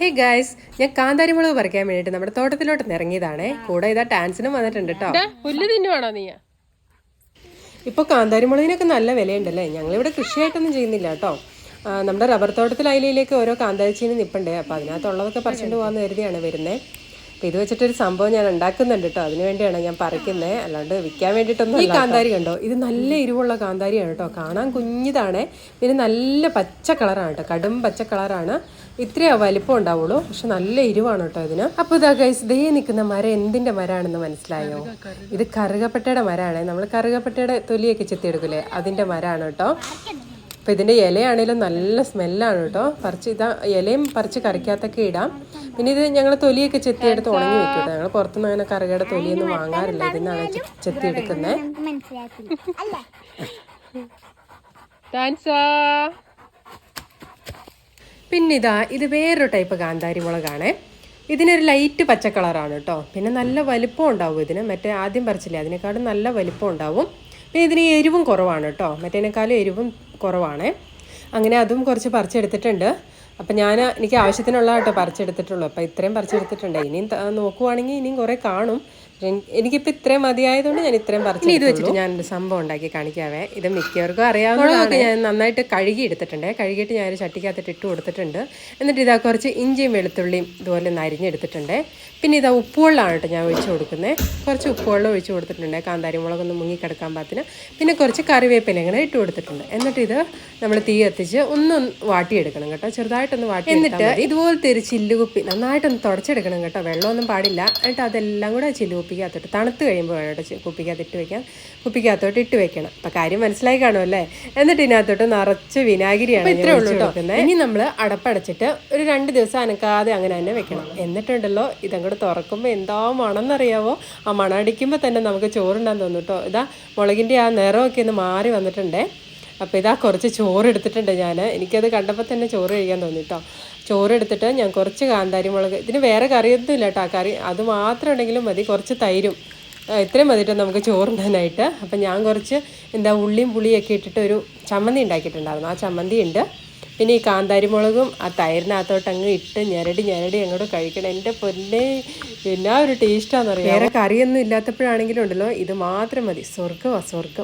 Hey guys ഞാൻ കാന്താരിമുളക് പറിക്കാൻ വേണ്ടിയിട്ട് നമ്മുടെ തോട്ടത്തിലോട്ട് ഇറങ്ങിയതാണേ. കൂടെ ഇതാ ടാൻസിനും വന്നിട്ടുണ്ട് കേട്ടോ ഇപ്പൊ തിന്നുവാണോ നീ ഇപ്പോൾ കാന്താരിമുളകിനൊക്കെ നല്ല വിലയുണ്ടല്ലേ? ഞങ്ങൾ ഇവിടെ കൃഷിയായിട്ടൊന്നും ചെയ്യുന്നില്ല കേട്ടോ നമ്മുടെ റബ്ബർ തോട്ടത്തിൽ അയിലയിലേക്ക് ഓരോ കാന്താരിച്ചീന് നിപ്പുണ്ട്. അപ്പൊ അതിനകത്തുള്ളതൊക്കെ പറിച്ചുകൊണ്ട് പോകാമെന്ന് കരുതിയാണ് വരുന്നത് അപ്പോൾ ഇത് വെച്ചിട്ടൊരു സംഭവം ഞാൻ ഉണ്ടാക്കുന്നുണ്ട് കേട്ടോ. അതിന് വേണ്ടിയാണ് ഞാൻ പറിക്കുന്നത് അല്ലാണ്ട് വിൽക്കാൻ വേണ്ടിയിട്ടൊന്നും ഈ കാന്താരി കണ്ടോ? ഇത് നല്ല എരിവുള്ള കാന്താരിയാണ് കേട്ടോ. കാണാൻ കുഞ്ഞിതാണ്. പിന്നെ നല്ല പച്ച കളറാണ് കേട്ടോ. കടും പച്ച കളറാണ്. ഇത്രയാ വലിപ്പം ഉണ്ടാവുള്ളൂ. പക്ഷെ നല്ല എരിവാണ് കേട്ടോ ഇതിന്. അപ്പോൾ ഇതാ ഗൈസ് ദേ നിൽക്കുന്ന മരം എന്തിന്റെ മരമാണെന്ന് മനസ്സിലായോ? ഇത് കറുകപ്പട്ടയുടെ മരമാണ് നമ്മൾ കറുകപ്പട്ടയുടെ തൊലിയൊക്കെ ചെത്തിയെടുക്കില്ലേ അതിന്റെ മരമാണ് കേട്ടോ. അപ്പോൾ ഇതിന്റെ ഇലയാണേലും നല്ല സ്മെല്ലാണ് കേട്ടോ. പറിച്ച് ഇതാ ഇലയും പറിച്ച് കറിക്കകത്തൊക്കെ ഇടാം. പിന്നെ ഇത് ഞങ്ങൾ തൊലിയൊക്കെ ചെത്തിയെടുത്ത് ഉണങ്ങി വെക്കും കേട്ടോ. ഞങ്ങൾ പുറത്തുനിന്ന് അങ്ങനെ കറുകയുടെ തൊലിയൊന്നും വാങ്ങാറില്ല. ഇതിന്നാണ് ചെത്തിയെടുക്കുന്നത് ഡാൻസാ പിന്നെ ഇതാ ഇത് വേറൊരു ടൈപ്പ് കാന്താരി മുളകാണ്. ഇതിനൊരു ലൈറ്റ് പച്ച കളറാണ് കേട്ടോ. പിന്നെ നല്ല വലിപ്പം ഉണ്ടാവും ഇതിന്. മറ്റേ ആദ്യം പറിച്ചില്ലേ അതിനേക്കാളും നല്ല വലിപ്പം ഉണ്ടാവും. പിന്നെ ഇതിന് എരിവും കുറവാണ് കേട്ടോ. മറ്റേനേക്കാളും എരിവും കുറവാണ്. അങ്ങനെ അതും കുറച്ച് പറിച്ചെടുത്തിട്ടുണ്ട്. അപ്പം ഞാൻ എനിക്ക് ആവശ്യത്തിനുള്ള കേട്ടോ പറിച്ചെടുത്തിട്ടുള്ളൂ. അപ്പം ഇത്രയും പറിച്ചെടുത്തിട്ടുണ്ട്. ഇനിയും നോക്കുവാണെങ്കിൽ ഇനിയും കുറേ കാണും. എനിക്കിപ്പോൾ ഇത്രയും മതിയായതുകൊണ്ട് ഞാൻ ഇത്രയും പറഞ്ഞു ഇത് വെച്ചിട്ട് ഞാൻ സംഭവം ഉണ്ടാക്കി കാണിക്കാവേ. ഇത് മിക്കവർക്കും അറിയാവുന്നതൊക്കെ ഞാൻ നന്നായിട്ട് കഴുകി എടുത്തിട്ടുണ്ട്. കഴുകിയിട്ട് ഞാൻ ഒരു ചട്ടിക്കകത്തിട്ട് ഇട്ട് കൊടുത്തിട്ടുണ്ട്. എന്നിട്ട് ഇതാ കുറച്ച് ഇഞ്ചിയും വെളുത്തുള്ളിയും ഇതുപോലെ നരിഞ്ഞെടുത്തിട്ടുണ്ട് പിന്നെ ഇതാ ഉപ്പുവെള്ളമാണ് കേട്ടോ ഞാൻ ഒഴിച്ചു കൊടുക്കുന്നത്. കുറച്ച് ഉപ്പുവെള്ളം ഒഴിച്ചു കൊടുത്തിട്ടുണ്ട്. കാന്താരി മുളകൊന്ന് മുങ്ങിക്കിടക്കാൻ പാത്തിന് പിന്നെ കുറച്ച് കറിവേപ്പില ഇങ്ങനെ ഇട്ട് കൊടുത്തിട്ടുണ്ട്. എന്നിട്ട് ഇത് നമ്മൾ തീ കത്തിച്ച് ഒന്ന് വാട്ടിയെടുക്കണം കേട്ടോ. ചെറുതായിട്ടൊന്ന് വാട്ടി എന്നിട്ട് ഇതുപോലത്തെ ഒരു ചില്ലുകുപ്പി നന്നായിട്ടൊന്ന് തുടച്ചെടുക്കണം കേട്ടോ. വെള്ളമൊന്നും പാടില്ല. എന്നിട്ട് അതെല്ലാം കൂടെ ചില്ലുകുപ്പിക്കകത്തോട്ട് തണുത്ത് കഴിയുമ്പോൾ വേണം കേട്ടോ കുപ്പിക്കകത്ത് ഇട്ട് വെക്കാൻ. കുപ്പിക്കകത്തോട്ട് ഇട്ട് വെക്കണം. അപ്പം കാര്യം മനസ്സിലായി കാണുമല്ലേ? എന്നിട്ട് ഇതിനകത്തോട്ട് നിറച്ച് വിനാഗിരിയാണ് ഇത്രേ ഉള്ളൂ കേട്ടോ ഇനി നമ്മൾ അടപ്പടച്ചിട്ട് ഒരു രണ്ട് ദിവസം അനക്കാതെ അങ്ങനെ തന്നെ വെക്കണം. എന്നിട്ടുണ്ടല്ലോ ഇതങ്ങോട്ട് തുറക്കുമ്പോൾ എന്താ മണമെന്നറിയാവോ ആ മണം അടിക്കുമ്പോൾ തന്നെ നമുക്ക് ചോറുണ്ടാൻ തോന്നും കേട്ടോ ഇതാ മുളകിന്റെ ആ നിറമൊക്കെ ഒന്ന് മാറി വന്നിട്ടുണ്ടേ. അപ്പോൾ ഇതാ കുറച്ച് ചോറ് എടുത്തിട്ടുണ്ട് ഞാൻ എനിക്കത് കണ്ടപ്പോൾ തന്നെ ചോറ് കഴിക്കാൻ തോന്നി കേട്ടോ ചോറ് എടുത്തിട്ട് ഞാൻ കുറച്ച് കാന്താരി മുളക്. ഇതിന് വേറെ കറിയൊന്നും ഇല്ല കേട്ടോ കറി അത് മാത്രം ഉണ്ടെങ്കിലും മതി. കുറച്ച് തൈരും. ഇത്രയും മതിട്ടോ നമുക്ക് ചോറുണ്ടാനായിട്ട് അപ്പം ഞാൻ കുറച്ച് എന്താ ഉള്ളിയും പുളിയൊക്കെ ഇട്ടിട്ട് ഒരു ചമ്മന്തി ഉണ്ടാക്കിയിട്ടുണ്ടായിരുന്നു. ആ ചമ്മന്തി ഉണ്ട്. പിന്നെ ഈ കാന്താരി മുളകും ആ തൈരിനകത്തോട്ട് അങ്ങ് ഇട്ട് ഞെരടി ഞെരടി അങ്ങോട്ട് കഴിക്കണം. എന്റെ പൊന്നെ എന്നാ ഒരു ടേസ്റ്റാണെന്നറിയാം വേറെ കറിയൊന്നും ഇല്ലാത്തപ്പോഴാണെങ്കിലും ഉണ്ടല്ലോ. ഇത് മാത്രം മതി. സ്വർഗമാണ് സ്വർഗം.